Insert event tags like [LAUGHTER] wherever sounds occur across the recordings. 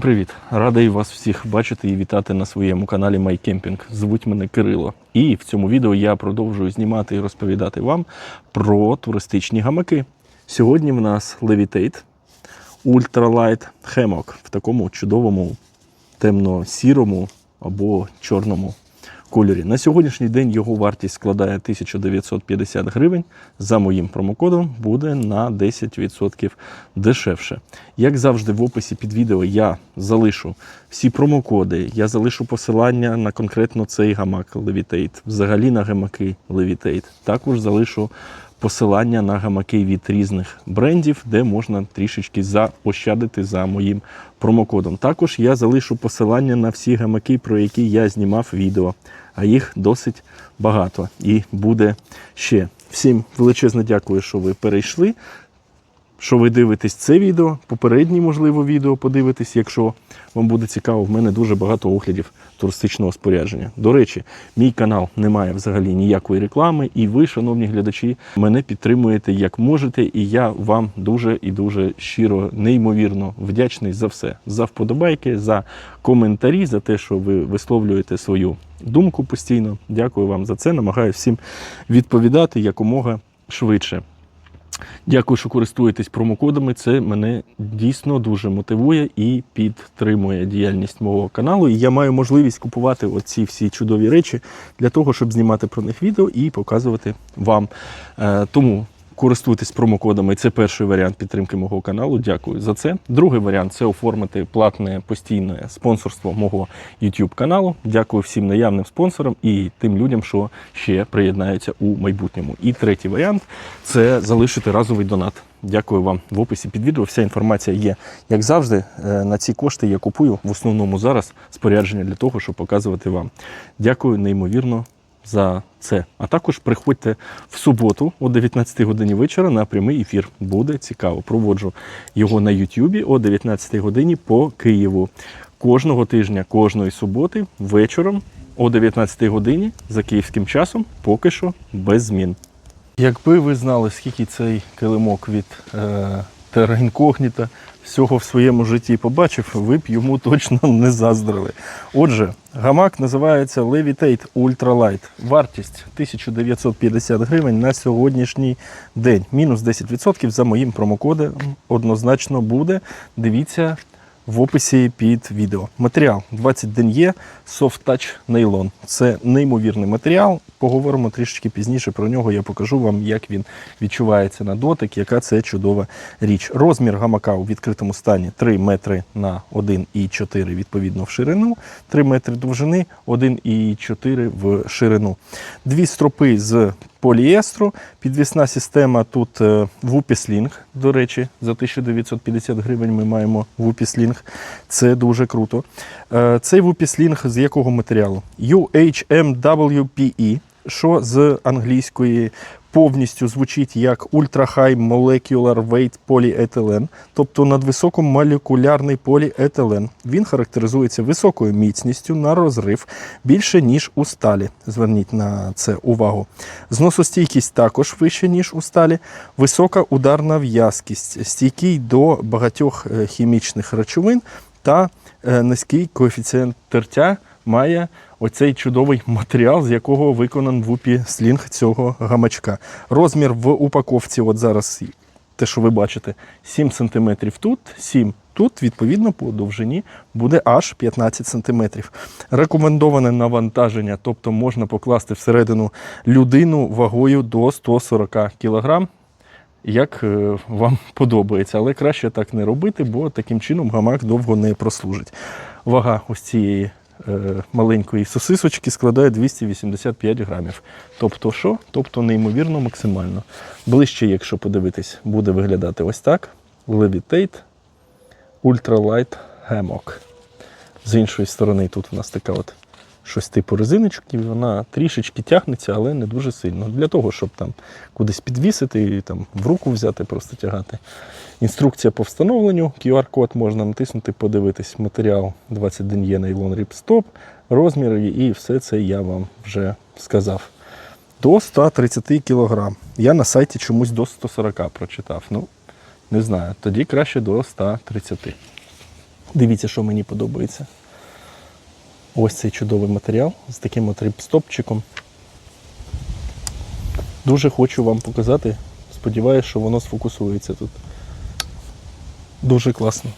Всім привіт! Радий вас всіх бачити і вітати на своєму каналі MyCamping. Звуть мене Кирило. І в цьому відео я продовжую знімати і розповідати вам про туристичні гамаки. Сьогодні в нас Levitate Ultralight Hammock в такому чудовому темно-сірому або чорному кольорі. На сьогоднішній день його вартість складає 1950 гривень. За моїм промокодом буде на 10% дешевше. Як завжди, в описі під відео я залишу всі промокоди, я залишу посилання на конкретно цей гамак Levitate, взагалі на гамаки Levitate. Також залишу посилання на гамаки від різних брендів, де можна трішечки заощадити за моїм промокодом. Також я залишу посилання на всі гамаки, про які я знімав відео, а їх досить багато і буде ще. Всім величезне дякую, що ви перейшли. Що ви дивитесь це відео, попереднє, можливо, відео подивитесь, якщо вам буде цікаво, в мене дуже багато оглядів туристичного спорядження. До речі, мій канал не має взагалі ніякої реклами, і ви, шановні глядачі, мене підтримуєте як можете, і я вам дуже і дуже щиро, неймовірно вдячний за все, за вподобайки, за коментарі, за те, що ви висловлюєте свою думку постійно. Дякую вам за це. Намагаюся всім відповідати якомога швидше. Дякую, що користуєтесь промокодами. Це мене дійсно дуже мотивує і підтримує діяльність мого каналу. І я маю можливість купувати оці всі чудові речі для того, щоб знімати про них відео і показувати вам. Е, Тому користуйтесь промокодами. Це перший варіант підтримки мого каналу. Дякую за це. Другий варіант це оформити платне постійне спонсорство мого YouTube каналу. Дякую всім наявним спонсорам і тим людям, що ще приєднаються у майбутньому. І третій варіант це залишити разовий донат. Дякую вам в описі під відео. Вся інформація є, як завжди. Е, На ці кошти я купую в основному зараз спорядження для того, щоб показувати вам. Дякую неймовірно за це. А також приходьте в суботу о 19 годині вечора на прямий ефір. Буде цікаво. Проводжу його на Ютубі о 19 годині по Києву. Кожного тижня, кожної суботи, вечором о 19 годині за київським часом, поки що без змін. Якби ви знали, скільки цей килимок від е, Terra Incognita всього в своєму житті побачив, ви б йому точно не заздрили. Отже, гамак називається Levitate Ultralight. Вартість 1950 гривень на сьогоднішній день. Мінус 10% за моїм промокодом однозначно буде. Дивіться в описі під відео. Матеріал 20 ден'є Soft Touch Nylon. Це неймовірний матеріал. Поговоримо трішечки пізніше про нього. Я покажу вам, як він відчувається на дотик, яка це чудова річ. Розмір гамака у відкритому стані 3 метри на 1,4 відповідно в ширину, 3 метри довжини, 1,4 в ширину. Дві стропи з поліестру. Підвісна система тут е, Вупіслінг. До речі, за 1950 гривень ми маємо Вупіслінг. Це дуже круто. Е, Цей Вупіслінг з якого матеріалу? UHMWPE, що з англійської повністю звучить як Ultra High Molecular Weight Polyethylene, тобто надвисокомолекулярний поліетилен. Він характеризується високою міцністю на розрив більше, ніж у сталі. Зверніть на це увагу. Зносостійкість також вища, ніж у сталі, висока ударна в'язкість, стійкий до багатьох е, хімічних речовин та е, низький коефіцієнт тертя має оцей чудовий матеріал, з якого виконан вупі слінг цього гамачка. Розмір в упаковці, от зараз те, що ви бачите, 7 см тут, 7 Тут, відповідно, по довжині буде аж 15 см. Рекомендоване навантаження, тобто можна покласти всередину людину вагою до 140 кг, як е, вам [LAUGHS] подобається. Але краще так не робити, бо таким чином гамак довго не прослужить. Вага ось цієї маленької сосисочки складає 285 грамів. Тобто що? Тобто неймовірно максимально. Ближче, якщо подивитись, буде виглядати ось так. Levitate Ultralight Hammock. З іншої сторони, тут у нас така от щось типу резиночки, вона трішечки тягнеться, але не дуже сильно. Для того, щоб там кудись підвісити і там в руку взяти, просто тягати. Інструкція по встановленню, QR-код можна натиснути, подивитись матеріал 21 є нейлон ріпстоп, розміри і все це я вам вже сказав. До 130 кг. Я на сайті чомусь до 140 прочитав. Ну, не знаю, тоді краще до 130. Дивіться, що мені подобається. Ось цей чудовий матеріал з таким от рипстопчиком. Дуже хочу вам показати. Сподіваюся, що воно сфокусується тут. Дуже класно.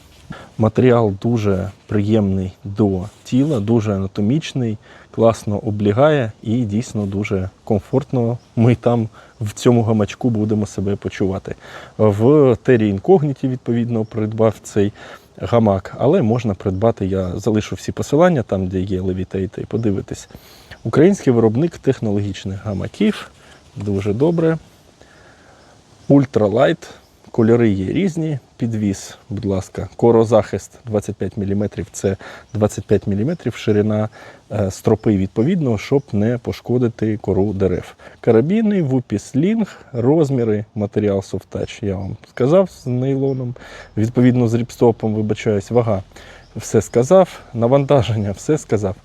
Матеріал дуже приємний до тіла, дуже анатомічний, класно облягає і дійсно дуже комфортно. Ми там в цьому гамачку будемо себе почувати. В Тері Інкогніті, відповідно, придбав цей гамак, але можна придбати, я залишу всі посилання там, де є Levitate, і подивитись. Український виробник технологічних гамаків. Дуже добре. Ультралайт. Кольори є різні. Підвіз, будь ласка, корозахист 25 мм. Це 25 мм ширина е, стропи відповідно, щоб не пошкодити кору дерев. Карабіни, вупіслінг, розміри, матеріал Touch, я вам сказав з нейлоном. Відповідно з ріпстопом, вибачаюсь, вага. Все сказав, навантаження, все сказав.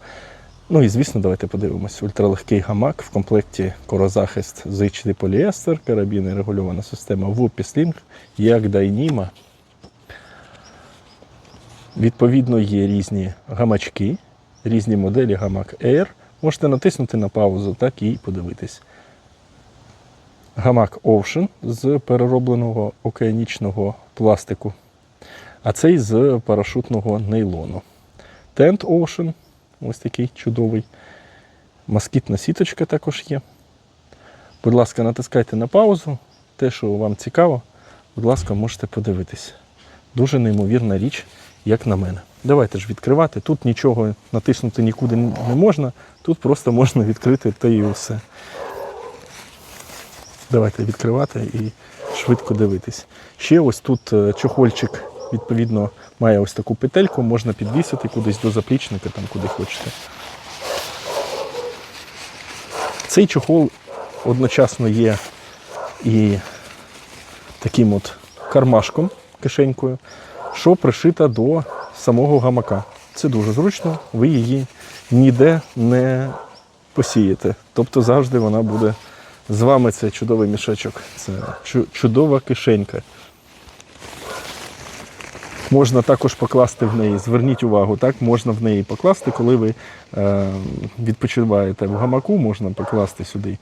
Ну і звісно, давайте подивимось. Ультралегкий гамак в комплекті корозахист зичний поліестер, карабіни, регульована система Whoopie як Dyneema. Відповідно, є різні гамачки, різні моделі гамак Air. Можете натиснути на паузу, так і подивитись. Гамак Ocean з переробленого океанічного пластику, а цей з парашутного нейлону. Tent Ocean Ось такий чудовий. Москітна сіточка також є. Будь ласка, натискайте на паузу. Те, що вам цікаво, будь ласка, можете подивитись. Дуже неймовірна річ, як на мене. Давайте ж відкривати. Тут нічого натиснути нікуди не можна, тут просто можна відкрити та і все. Давайте відкривати і швидко дивитись. Ще ось тут е, чохольчик, відповідно, має ось таку петельку, можна підвісити кудись до заплічника, там куди хочете. Цей чохол одночасно є і таким от кармашком, кишенькою, що пришита до самого гамака. Це дуже зручно, ви її ніде не посієте. Тобто завжди вона буде з вами це чудовий мішечок. Це чудова кишенька. Можна також покласти в неї, зверніть увагу, так, можна в неї покласти, коли ви е, відпочиваєте в гамаку, можна покласти сюди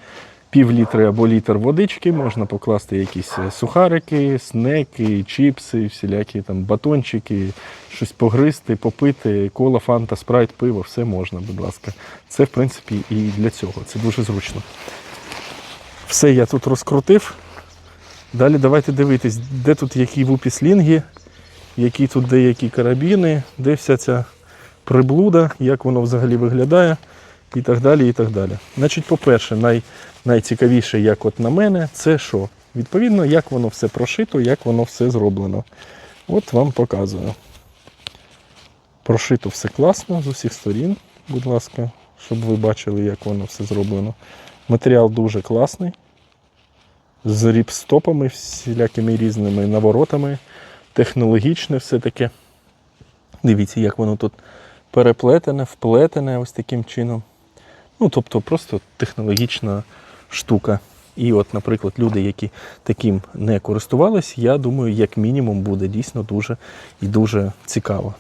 пів літри або літр водички, можна покласти якісь е, сухарики, снеки, чіпси, всілякі там батончики, щось погризти, попити, кола, фанта, спрайт, пиво, все можна, будь ласка. Це, в принципі, і для цього. Це дуже зручно. Все я тут розкрутив. Далі давайте дивитись, де тут які вупіслінги, які тут деякі карабіни, де вся ця приблуда, як воно взагалі виглядає, і так далі. і так далі. Значить, по-перше, най, найцікавіше, як от на мене, це що? Відповідно, як воно все прошито, як воно все зроблено. От вам показую. Прошито все класно з усіх сторін, будь ласка, щоб ви бачили, як воно все зроблено. Матеріал дуже класний. З ріпстопами, всілякими різними наворотами. Технологічне все таке. Дивіться, як воно тут переплетене, вплетене ось таким чином. Ну, тобто, просто технологічна штука. І от, наприклад, люди, які таким не користувались, я думаю, як мінімум буде дійсно дуже і дуже цікаво.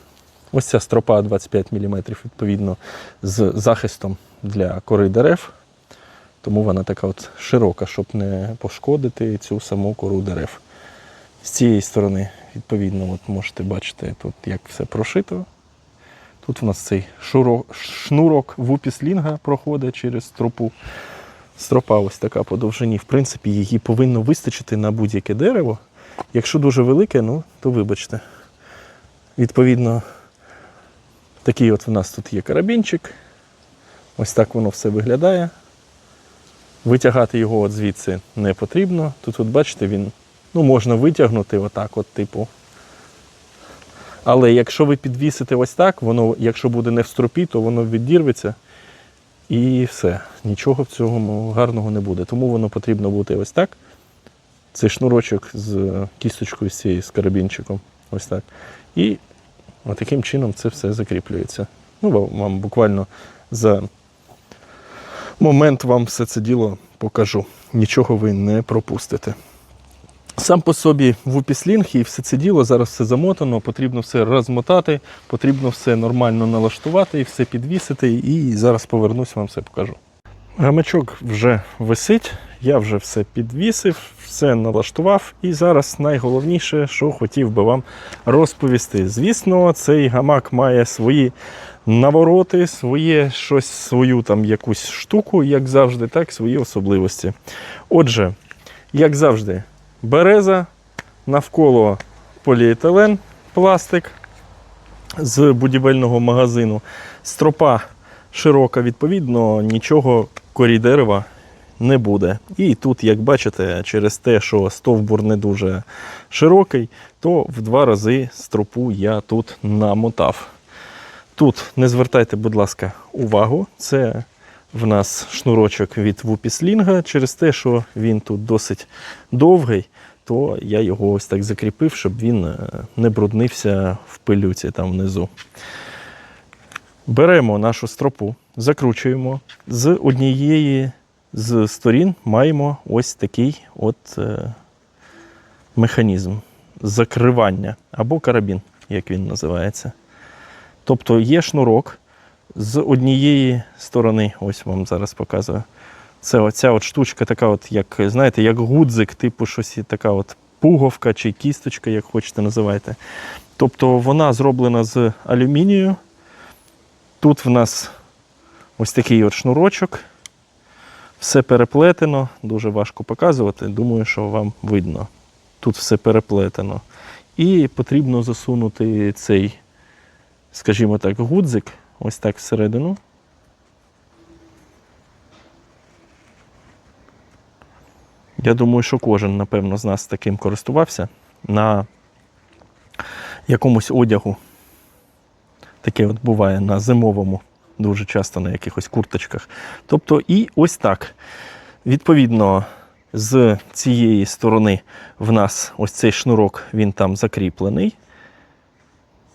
Ось ця стропа 25 мм, відповідно, з захистом для кори дерев. Тому вона така от широка, щоб не пошкодити цю саму кору дерев. З цієї сторони, відповідно, от можете бачити, тут як все прошито. Тут у нас цей шнурок вупіслінга проходить через стропу. Стропа ось така по довжині. В принципі, її повинно вистачити на будь-яке дерево. Якщо дуже велике, ну, то вибачте. Відповідно, такий от у нас тут є карабінчик. Ось так воно все виглядає. Витягати його от звідси не потрібно. Тут, от бачите, він ну, можна витягнути отак, от, типу. Але якщо ви підвісите ось так, воно, якщо буде не в стропі, то воно відірветься і все. Нічого в цьому гарного не буде. Тому воно потрібно бути ось так. Цей шнурочок з кісточкою з цією, з карабінчиком. Ось так. І таким чином це все закріплюється. Ну, вам буквально за момент вам все це діло покажу. Нічого ви не пропустите. Сам по собі вупіслінг і все це діло, зараз все замотано, потрібно все розмотати, потрібно все нормально налаштувати і все підвісити. І зараз повернусь, вам все покажу. Гамачок вже висить, я вже все підвісив, все налаштував. І зараз найголовніше, що хотів би вам розповісти. Звісно, цей гамак має свої навороти, своє щось, свою там якусь штуку, як завжди, так, свої особливості. Отже, як завжди, береза, навколо поліетилен, пластик з будівельного магазину, стропа широка, відповідно, нічого корі дерева не буде. І тут, як бачите, через те, що стовбур не дуже широкий, то в два рази стропу я тут намотав. Тут не звертайте, будь ласка, увагу. Це в нас шнурочок від вупіслінга. Через те, що він тут досить довгий, то я його ось так закріпив, щоб він е, не бруднився в пилюці там внизу. Беремо нашу стропу, закручуємо. З однієї з сторін маємо ось такий от е, механізм закривання або карабін, як він називається. Тобто є шнурок з однієї сторони, ось вам зараз показую. Це оця от штучка, така, от, як, знаєте, як гудзик, типу щось така от пуговка чи кісточка, як хочете називайте. Тобто вона зроблена з алюмінію. Тут в нас ось такий от шнурочок. Все переплетено, дуже важко показувати. Думаю, що вам видно. Тут все переплетено. І потрібно засунути цей, скажімо так, гудзик ось так всередину. Я думаю, що кожен, напевно, з нас таким користувався на якомусь одягу. Таке от буває на зимовому, дуже часто на якихось курточках. Тобто, і ось так. Відповідно, з цієї сторони в нас ось цей шнурок, він там закріплений.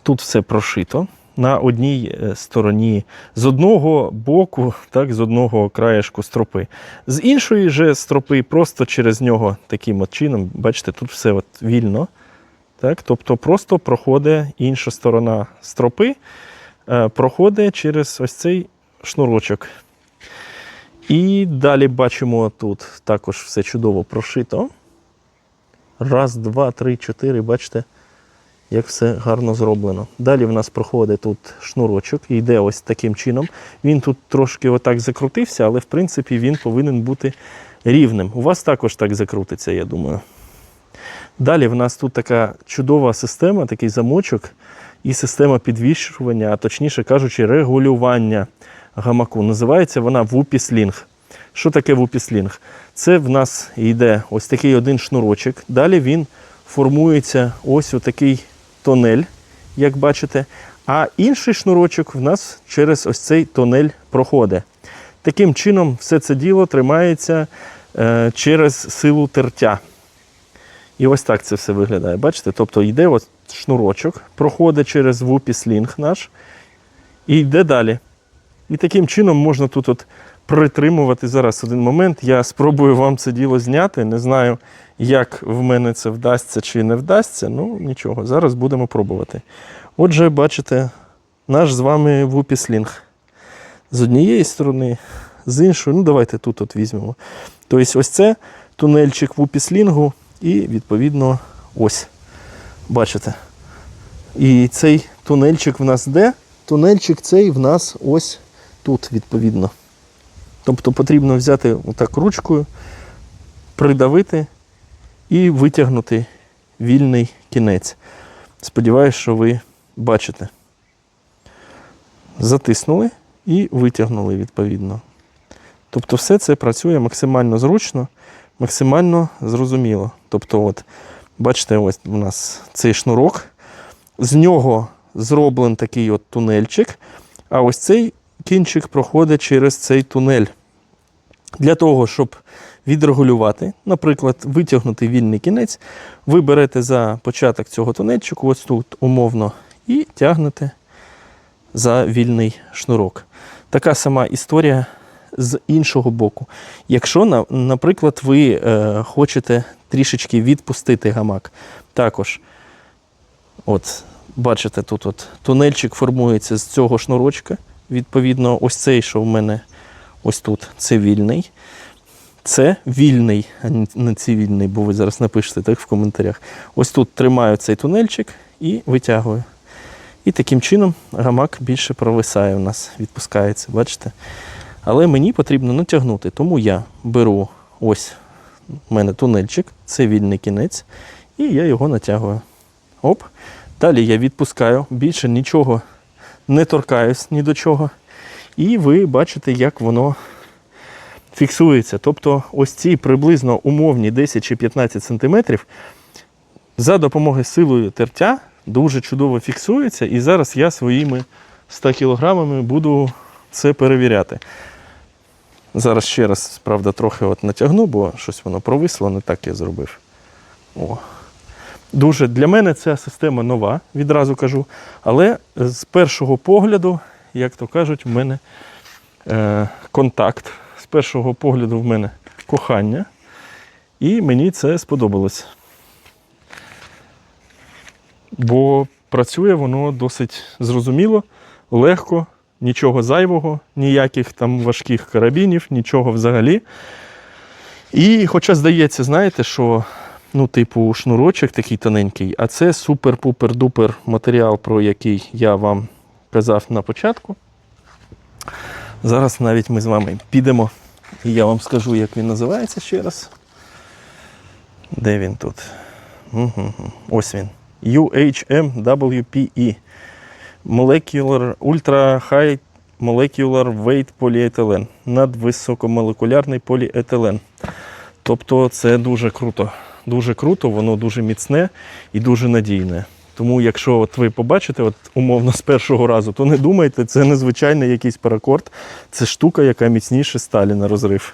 Тут все прошито. На одній е, стороні з одного боку, [LAUGHS] так, з одного краєшку стропи. З іншої же стропи просто через нього таким от чином, бачите, тут все от вільно. Так, тобто просто проходить інша сторона стропи, е, проходить через ось цей шнурочок. І далі бачимо тут також все чудово прошито. Раз, два, три, чотири, бачите, як все гарно зроблено. Далі в нас проходить тут шнурочок і йде ось таким чином. Він тут трошки отак закрутився, але в принципі він повинен бути рівним. У вас також так закрутиться, я думаю. Далі в нас тут така чудова система, такий замочок і система підвішування, а точніше кажучи, регулювання гамаку. Називається вона вупіслінг. Що таке вупіслінг? Це в нас йде ось такий один шнурочок. Далі він формується ось отакий тонель, як бачите. А інший шнурочок в нас через ось цей тонель проходить. Таким чином, все це діло тримається е, через силу тертя. І ось так це все виглядає. Бачите? Тобто йде от шнурочок, проходить через вупіслінг наш і йде далі. І таким чином можна тут от притримувати зараз один момент. Я спробую вам це діло зняти. Не знаю, як в мене це вдасться чи не вдасться. Ну нічого, зараз будемо пробувати. Отже, бачите, наш з вами вупіслінг. З однієї сторони, з іншої, ну давайте тут от візьмемо. Тобто, ось це тунельчик вупіслінгу, і відповідно ось. Бачите. І цей тунельчик в нас де? Тунельчик цей в нас ось тут, відповідно. Тобто потрібно взяти отак ручкою, придавити і витягнути вільний кінець. Сподіваюсь, що ви бачите. Затиснули і витягнули відповідно. Тобто все це працює максимально зручно, максимально зрозуміло. Тобто, от, бачите, ось у нас цей шнурок, з нього зроблений такий от тунельчик, а ось цей кінчик проходить через цей тунель. Для того, щоб відрегулювати, наприклад, витягнути вільний кінець, ви берете за початок цього тунельчику, ось тут умовно, і тягнете за вільний шнурок. Така сама історія з іншого боку. Якщо, наприклад, ви е, хочете трішечки відпустити гамак, також, от, бачите, тут от тунельчик формується з цього шнурочка. Відповідно, ось цей, що в мене ось тут, це вільний. Це вільний, а не цивільний, бо ви зараз напишете так в коментарях. Ось тут тримаю цей тунельчик і витягую. І таким чином гамак більше провисає у нас, відпускається, бачите? Але мені потрібно натягнути, тому я беру ось у мене тунельчик, це вільний кінець, і я його натягую. Оп. Далі я відпускаю, більше нічого не торкаюсь ні до чого. І ви бачите, як воно фіксується. Тобто, ось ці приблизно умовні 10 чи 15 сантиметрів за допомогою силою тертя дуже чудово фіксується. І зараз я своїми 100 кілограмами буду це перевіряти. Зараз ще раз, правда, трохи от натягну, бо щось воно провисло, не так я зробив. О. Дуже для мене ця система нова, відразу кажу. Але з першого погляду, як то кажуть, в мене е, контакт. З першого погляду в мене кохання. І мені це сподобалось. Бо працює воно досить зрозуміло, легко, нічого зайвого, ніяких там важких карабінів, нічого взагалі. І хоча здається, знаєте, що ну, типу, шнурочок такий тоненький, а це супер-пупер-дупер матеріал, про який я вам казав на початку. Зараз навіть ми з вами підемо, і я вам скажу, як він називається ще раз. Де він тут? Угу. Ось він. UHMWPE. Molecular Ultra High Molecular Weight Polyethylene. Надвисокомолекулярний поліетилен. Тобто це дуже круто. Дуже круто, воно дуже міцне і дуже надійне. Тому, якщо от ви побачите, от умовно з першого разу, то не думайте, це незвичайний якийсь паракорд. Це штука, яка міцніше сталі на розрив.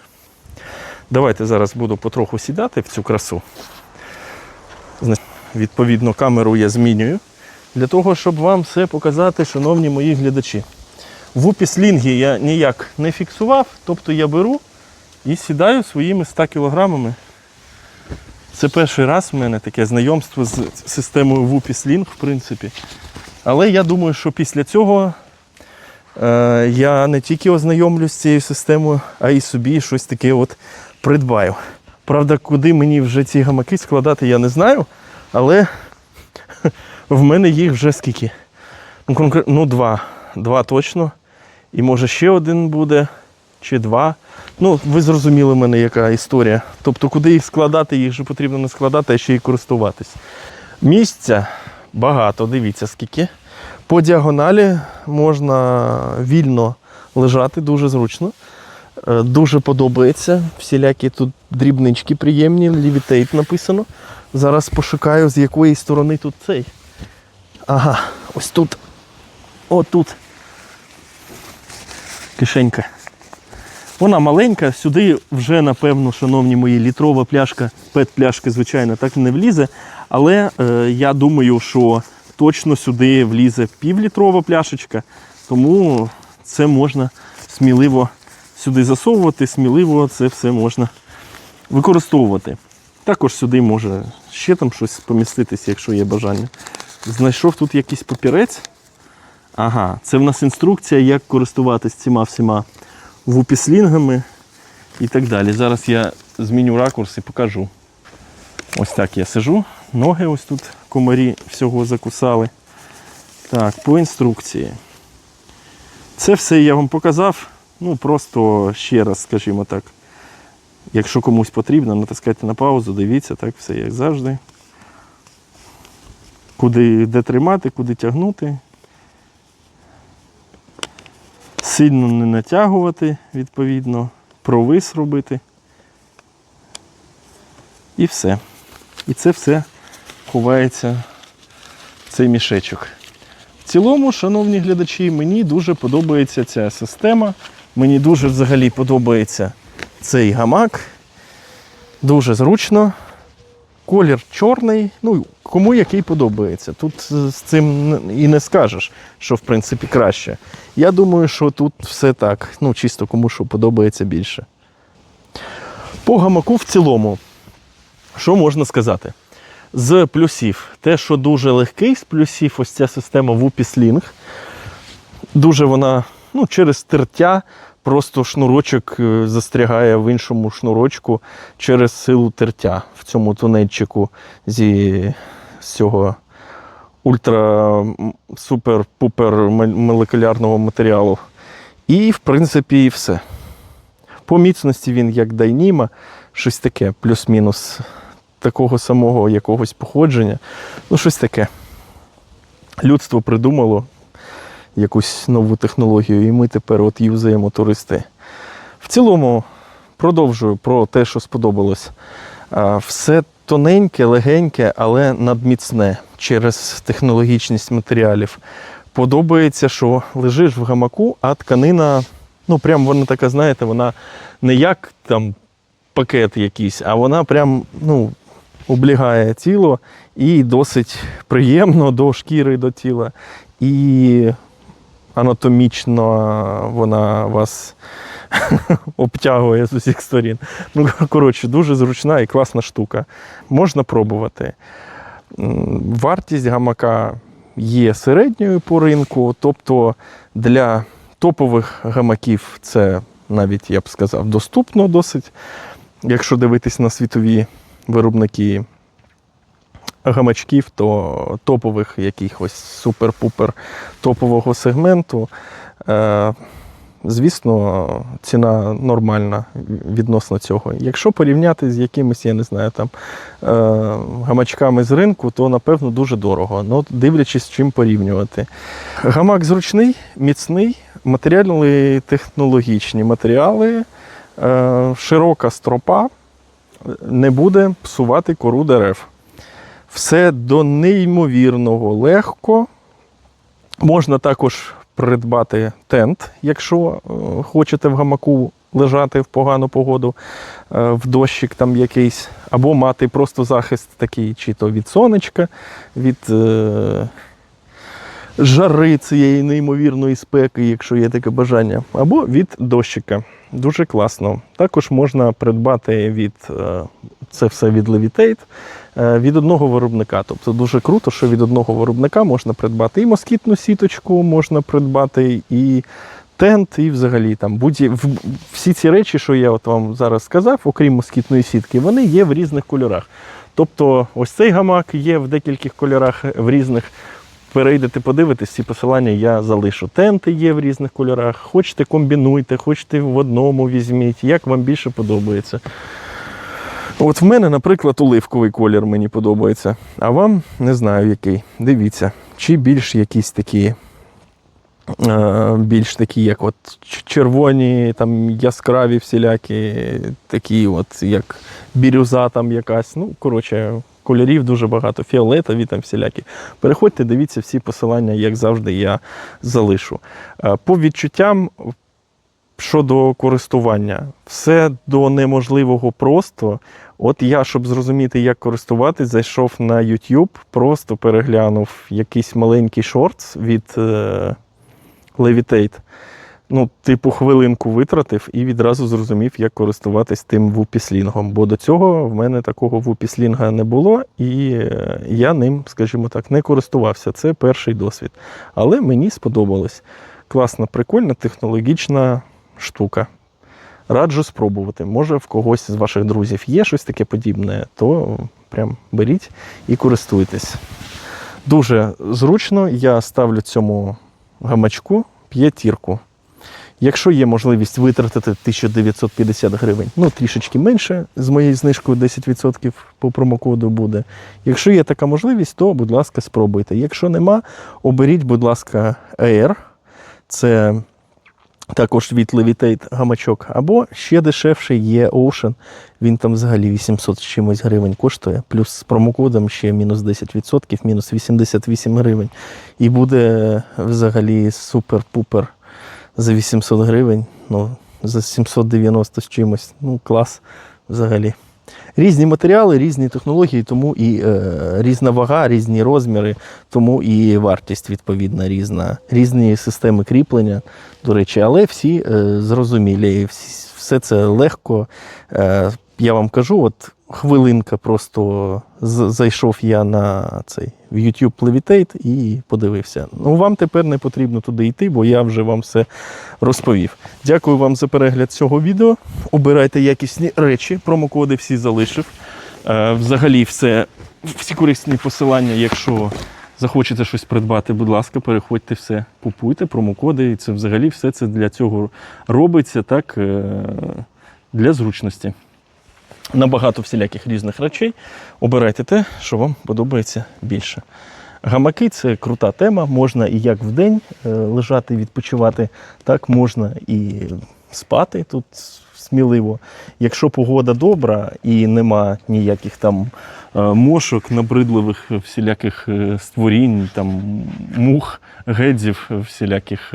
Давайте зараз буду потроху сідати в цю красу. Відповідно, камеру я змінюю для того, щоб вам все показати, шановні мої глядачі. В упіслінгі я ніяк не фіксував, тобто я беру і сідаю своїми 100 кілограмами. Це перший раз в мене таке знайомство з системою Вупіслінг, в принципі. Але я думаю, що після цього е, я не тільки ознайомлюсь з цією системою, а й собі щось таке от придбаю. Правда, куди мені вже ці гамаки складати, я не знаю, але [LAUGHS] в мене їх вже скільки? Ну, конкре- ну два. Два точно. І може ще один буде, чи два. Ну, ви зрозуміли мене, яка історія. Тобто, куди їх складати, їх же потрібно не складати, а ще й користуватись. Місця багато, дивіться скільки. По діагоналі можна вільно лежати, дуже зручно. Е, Дуже подобається. Всілякі тут дрібнички приємні, лівітейт написано. Зараз пошукаю, з якої сторони тут цей. Ага, ось тут. О, тут. Кишенька. Вона маленька, сюди вже, напевно, шановні мої, літрова пляшка, пет-пляшка, звичайно, так не влізе. Але е, я думаю, що точно сюди влізе півлітрова пляшечка, тому це можна сміливо сюди засовувати, сміливо це все можна використовувати. Також сюди може ще там щось поміститися, якщо є бажання. Знайшов тут якийсь папірець. Ага, це в нас інструкція, як користуватися цими всіма вупіслінгами і так далі. Зараз я зміню ракурс і покажу. Ось так я сижу. Ноги ось тут комарі всього закусали. Так, по інструкції. Це все я вам показав. Ну, просто ще раз, скажімо так. Якщо комусь потрібно, натискайте на паузу, дивіться, так, все як завжди. Куди де тримати, куди тягнути. Сильно не натягувати, відповідно, провис робити. І все. І це все ховається в цей мішечок. В цілому, шановні глядачі, мені дуже подобається ця система. Мені дуже взагалі подобається цей гамак. Дуже зручно. Колір чорний, ну кому який подобається. Тут з цим і не скажеш, що в принципі краще. Я думаю, що тут все так. Ну, чисто кому що подобається більше. По гамаку в цілому, що можна сказати? З плюсів, те, що дуже легкий, з плюсів, ось ця система Whoopie Дуже вона ну, через тертя, просто шнурочок е, застрягає в іншому шнурочку через силу тертя в цьому тунельчику зі цього ультра-супер-пупер молекулярного матеріалу. І, в принципі, і все. По міцності він як Дайніма, щось таке, плюс-мінус такого самого якогось походження. Ну, щось таке. Людство придумало якусь нову технологію, і ми тепер от юзаємо туристи. В цілому, продовжую про те, що сподобалось. Все тоненьке, легеньке, але надміцне через технологічність матеріалів. Подобається, що лежиш в гамаку, а тканина, ну прям вона така, знаєте, вона не як там пакет якийсь, а вона прям ну, облягає тіло і досить приємно до шкіри, до тіла. І анатомічно вона вас [LAUGHS] обтягує з усіх сторін. Ну, коротше, дуже зручна і класна штука. Можна пробувати. Вартість гамака є середньою по ринку, тобто для топових гамаків це навіть, я б сказав, доступно досить. Якщо дивитись на світові виробники гамачків, то топових якихось супер-пупер топового сегменту. Е, звісно, ціна нормальна відносно цього. Якщо порівняти з якимись, я не знаю, там е, гамачками з ринку, то напевно дуже дорого. Ну, дивлячись, чим порівнювати. Гамак зручний, міцний, матеріали технологічні матеріали, е, широка стропа не буде псувати кору дерев. Все до неймовірного легко. Можна також придбати тент, якщо е, хочете в гамаку лежати в погану погоду, е, в дощик там якийсь, або мати просто захист такий, чи то від сонечка, від е, жари цієї неймовірної спеки, якщо є таке бажання, або від дощика. Дуже класно. Також можна придбати від це все від Levitate, е, від одного виробника. Тобто дуже круто, що від одного виробника можна придбати і москітну сіточку, можна придбати і тент, і взагалі там будь всі ці речі, що я от вам зараз сказав, окрім москітної сітки, вони є в різних кольорах. Тобто, ось цей гамак є в декількох кольорах в різних. Перейдете, подивитесь, ці посилання я залишу. Тенти є в різних кольорах. Хочете комбінуйте, хочете в одному візьміть, як вам більше подобається. От в мене, наприклад, оливковий колір мені подобається, а вам не знаю який. Дивіться, чи більш якісь такі, е, більш такі, як от червоні, там яскраві всілякі, такі, от як бірюза там якась. Ну, коротше, кольорів дуже багато, фіолетові там всілякі. Переходьте, дивіться всі посилання, як завжди, я залишу. Е, По відчуттям щодо користування, все до неможливого просто. От я, щоб зрозуміти, як користуватись, зайшов на YouTube, просто переглянув якийсь маленький шортс від е, Levitate. Ну, типу, хвилинку витратив і відразу зрозумів, як користуватись тим вупіслінгом. Бо до цього в мене такого вупіслінга не було, і е, я ним, скажімо так, не користувався. Це перший досвід. Але мені сподобалось. Класна, прикольна, технологічна штука. Раджу спробувати. Може, в когось з ваших друзів є щось таке подібне, то прям беріть і користуйтесь. Дуже зручно, я ставлю цьому гамачку п'ятірку. Якщо є можливість витратити 1950 гривень, ну трішечки менше з моєю знижкою 10% по промокоду буде. Якщо є така можливість, то, будь ласка, спробуйте. Якщо нема, оберіть, будь ласка, Air. Це також від Levitate гамачок. Або ще дешевший є Ocean. Він там взагалі 800 з чимось гривень коштує. Плюс з промокодом ще мінус 10%, мінус 88 гривень. І буде взагалі супер-пупер за 800 гривень. Ну, за 790 з чимось. Ну, клас взагалі. Різні матеріали, різні технології, тому і е, різна вага, різні розміри, тому і вартість відповідна різна, різні системи кріплення, до речі, але всі е, зрозумілі, все це легко. Я вам кажу, от хвилинка просто зайшов я на цей в YouTube Levitate і подивився. Ну, вам тепер не потрібно туди йти, бо я вже вам все розповів. Дякую вам за перегляд цього відео. Обирайте якісні речі, промокоди всі залишив. Е, взагалі, все, всі корисні посилання, якщо захочете щось придбати, будь ласка, переходьте все, купуйте, промокоди. І це взагалі все це для цього робиться так е, для зручності. Набагато всіляких різних речей. Обирайте те, що вам подобається більше. Гамаки це крута тема. Можна і як вдень е, лежати, відпочивати, так можна і спати тут сміливо. Якщо погода добра і нема ніяких там е, мошок, набридливих всіляких е, створінь, там мух, гедзів, всіляких.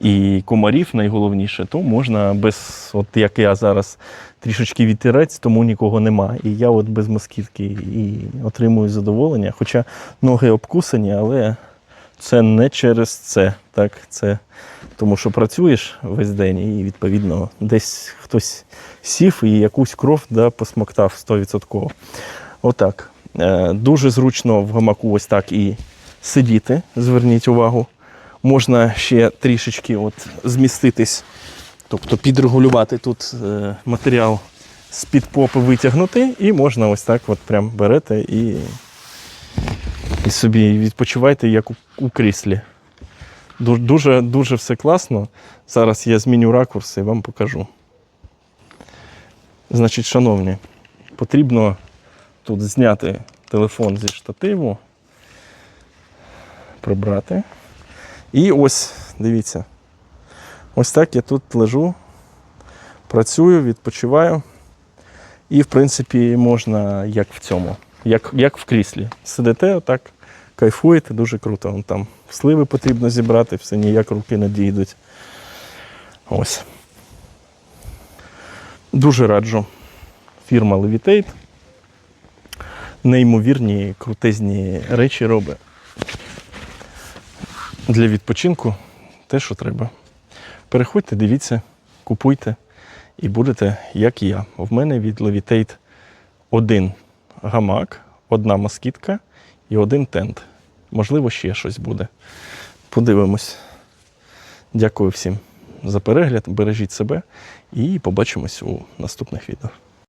І комарів найголовніше, то можна без, от як я зараз трішечки вітерець, тому нікого нема. І я от без москітки і отримую задоволення. Хоча ноги обкусані, але це не через це. Так, це тому що працюєш весь день, і відповідно десь хтось сів і якусь кров да, посмоктав 100%. Отак. Е, Дуже зручно в гамаку ось так і сидіти. Зверніть увагу. Можна ще трішечки от зміститись, тобто підрегулювати тут е, матеріал з-під попи витягнути, і можна ось так от прям берете і, і собі відпочивайте, як у, у кріслі. Дуже, дуже все класно. Зараз я зміню ракурс і вам покажу. Значить, шановні, потрібно тут зняти телефон зі штативу, прибрати. І ось, дивіться, ось так я тут лежу, працюю, відпочиваю. І, в принципі, можна як в цьому, як, як в кріслі. Сидите отак, кайфуєте, дуже круто. Вон там сливи потрібно зібрати, все ніяк руки не дійдуть. Ось. Дуже раджу. Фірма Levitate. Неймовірні, крутезні речі робить для відпочинку те, що треба. Переходьте, дивіться, купуйте і будете, як і я. В мене від Levitate один гамак, одна москітка і один тент. Можливо, ще щось буде. Подивимось. Дякую всім за перегляд. Бережіть себе і побачимось у наступних відео.